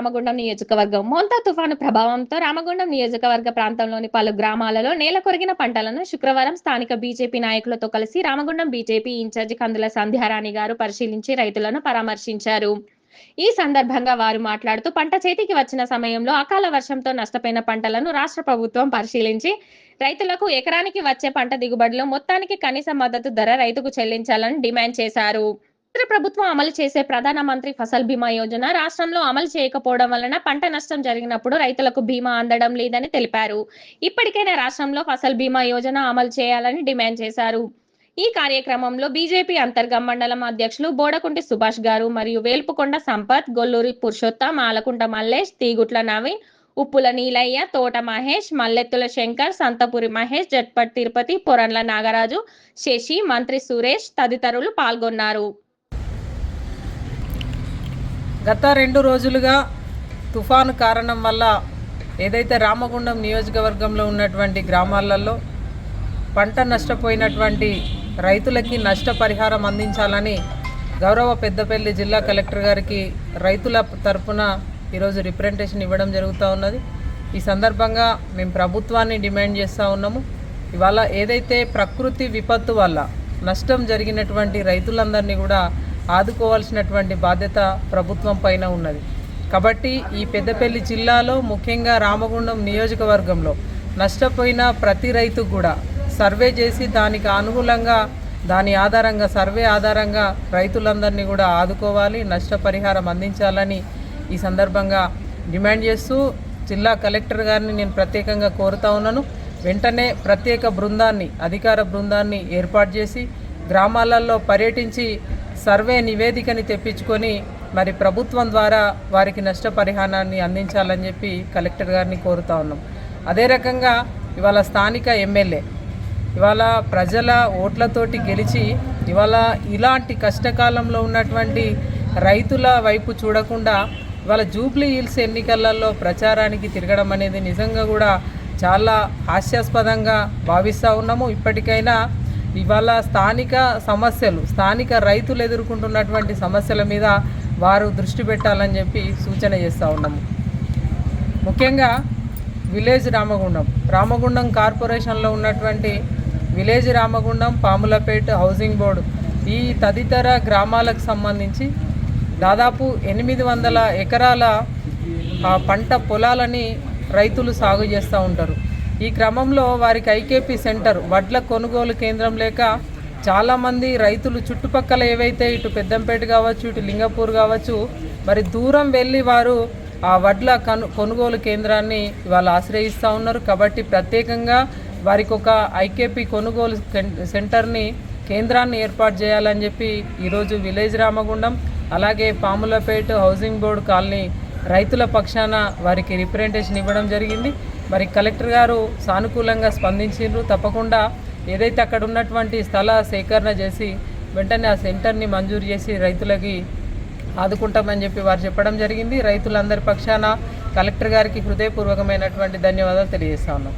రామగుండం నియోజకవర్గం మోంతా తుఫాను ప్రభావంతో రామగుండం నియోజకవర్గ ప్రాంతంలోని పలు గ్రామాలలో నేల కొరిగిన పంటలను శుక్రవారం స్థానిక బీజేపీ నాయకులతో కలిసి రామగుండం బీజేపీ ఇన్ఛార్జి కందుల సంధ్యారాణి గారు పరిశీలించి రైతులను పరామర్శించారు. ఈ సందర్భంగా వారు మాట్లాడుతూ పంట చేతికి వచ్చిన సమయంలో అకాల వర్షంతో నష్టపోయిన పంటలను రాష్ట్ర ప్రభుత్వం పరిశీలించి రైతులకు ఎకరానికి వచ్చే పంట దిగుబడిలో మొత్తానికి కనీస మద్దతు ధర రైతుకు చెల్లించాలని డిమాండ్ చేశారు. కేంద్ర ప్రభుత్వం అమలు చేసే ప్రధాన మంత్రి ఫసల్ బీమా యోజన రాష్ట్రంలో అమలు చేయకపోవడం వలన పంట నష్టం జరిగినప్పుడు రైతులకు బీమా అందడం లేదని తెలిపారు. ఇప్పటికైనా రాష్ట్రంలో ఫసల్ బీమా యోజన అమలు చేయాలని డిమాండ్ చేశారు. ఈ కార్యక్రమంలో బీజేపీ అంతర్గం మండలం అధ్యక్షులు బోడకుంటి సుభాష్ గారు మరియు వేల్పుకొండ సంపత్ గొల్లూరి పురుషోత్తం ఆలకుంట మల్లేష్ తీగుట్ల నవీన్ ఉప్పుల నీలయ్య తోట మహేష్ మల్లెత్తుల శంకర్ సంతపురి మహేష్ జట్పట్ తిరుపతి పొరన్ల నాగరాజు శశి మంత్రి సురేష్ తదితరులు పాల్గొన్నారు. గత రెండు రోజులుగా తుఫాను కారణం వల్ల ఏదైతే రామగుండం నియోజకవర్గంలో ఉన్నటువంటి గ్రామాలలో పంట నష్టపోయినటువంటి రైతులకి నష్టపరిహారం అందించాలని గౌరవ పెద్దపల్లి జిల్లా కలెక్టర్ గారికి రైతుల తరపున ఈరోజు రిప్రజెంటేషన్ ఇవ్వడం జరుగుతూ ఉన్నది. ఈ సందర్భంగా మేము ప్రభుత్వాన్ని డిమాండ్ చేస్తూ ఉన్నాము. ఇవాళ ఏదైతే ప్రకృతి విపత్తు వల్ల నష్టం జరిగినటువంటి రైతులందరినీ కూడా ఆదుకోవాల్సినటువంటి బాధ్యత ప్రభుత్వం పైన ఉన్నది. కాబట్టి ఈ పెద్దపల్లి జిల్లాలో ముఖ్యంగా రామగుండం నియోజకవర్గంలో నష్టపోయిన ప్రతి రైతు కూడా సర్వే చేసి దానికి అనుకూలంగా దాని ఆధారంగా సర్వే ఆధారంగా రైతులందరినీ కూడా ఆదుకోవాలి నష్టపరిహారం అందించాలని ఈ సందర్భంగా డిమాండ్ చేస్తూ జిల్లా కలెక్టర్ గారిని నేను ప్రత్యేకంగా కోరుతా ఉన్నాను. వెంటనే ప్రత్యేక బృందాన్ని అధికార బృందాన్ని ఏర్పాటు చేసి గ్రామాలలో పర్యటించి సర్వే నివేదికని తెప్పించుకొని మరి ప్రభుత్వం ద్వారా వారికి నష్టపరిహారాన్ని అందించాలని చెప్పి కలెక్టర్ గారిని కోరుతా ఉన్నాం. అదే రకంగా ఇవాళ స్థానిక ఎమ్మెల్యే ఇవాళ ప్రజల ఓట్లతోటి గెలిచి ఇవాళ ఇలాంటి కష్టకాలంలో ఉన్నటువంటి రైతుల వైపు చూడకుండా ఇవాళ జూబ్లీ హిల్స్ ఎన్నికలలో ప్రచారానికి తిరగడం అనేది నిజంగా కూడా చాలా హాస్యాస్పదంగా భావిస్తూ ఉన్నాము. ఇప్పటికైనా ఇవాళ స్థానిక సమస్యలు స్థానిక రైతులు ఎదుర్కొంటున్నటువంటి సమస్యల మీద వారు దృష్టి పెట్టాలని చెప్పి సూచన చేస్తూ ఉన్నాము. ముఖ్యంగా విలేజ్ రామగుండం రామగుండం కార్పొరేషన్లో ఉన్నటువంటి village Ramagundam Pamulapeta housing board ఈ తదితర గ్రామాలకు సంబంధించి దాదాపు ఎనిమిది వందల ఎకరాల ఆ, పంట పొలాలని రైతులు సాగు చేస్తూ ఉంటారు. ఈ క్రమంలో వారికి ఐకేపీ సెంటర్ వడ్ల కొనుగోలు కేంద్రం లేక చాలామంది రైతులు చుట్టుపక్కల ఏవైతే ఇటు పెద్దంపేట కావచ్చు ఇటు లింగపూర్ కావచ్చు మరి దూరం వెళ్ళి వారు ఆ వడ్ల కను కొనుగోలు కేంద్రాన్ని వాళ్ళు ఆశ్రయిస్తూ ఉన్నారు. కాబట్టి ప్రత్యేకంగా వారికి ఒక ఐకేపీ కొనుగోలు సెంటర్ని కేంద్రాన్ని ఏర్పాటు చేయాలని చెప్పి ఈరోజు విలేజ్ రామగుండం అలాగే పాములపేట హౌసింగ్ బోర్డు కాలనీ రైతుల పక్షాన వారికి రిప్రజెంటేషన్ ఇవ్వడం జరిగింది. మరి కలెక్టర్ గారు సానుకూలంగా స్పందించారు తప్పకుండా ఏదైతే అక్కడ ఉన్నటువంటి స్థల సేకరణ చేసి వెంటనే ఆ సెంటర్ని మంజూరు చేసి రైతులకి ఆదుకుంటామని చెప్పి వారు చెప్పడం జరిగింది. రైతులందరి పక్షాన కలెక్టర్ గారికి హృదయపూర్వకమైనటువంటి ధన్యవాదాలు తెలియజేస్తా ఉన్నాం.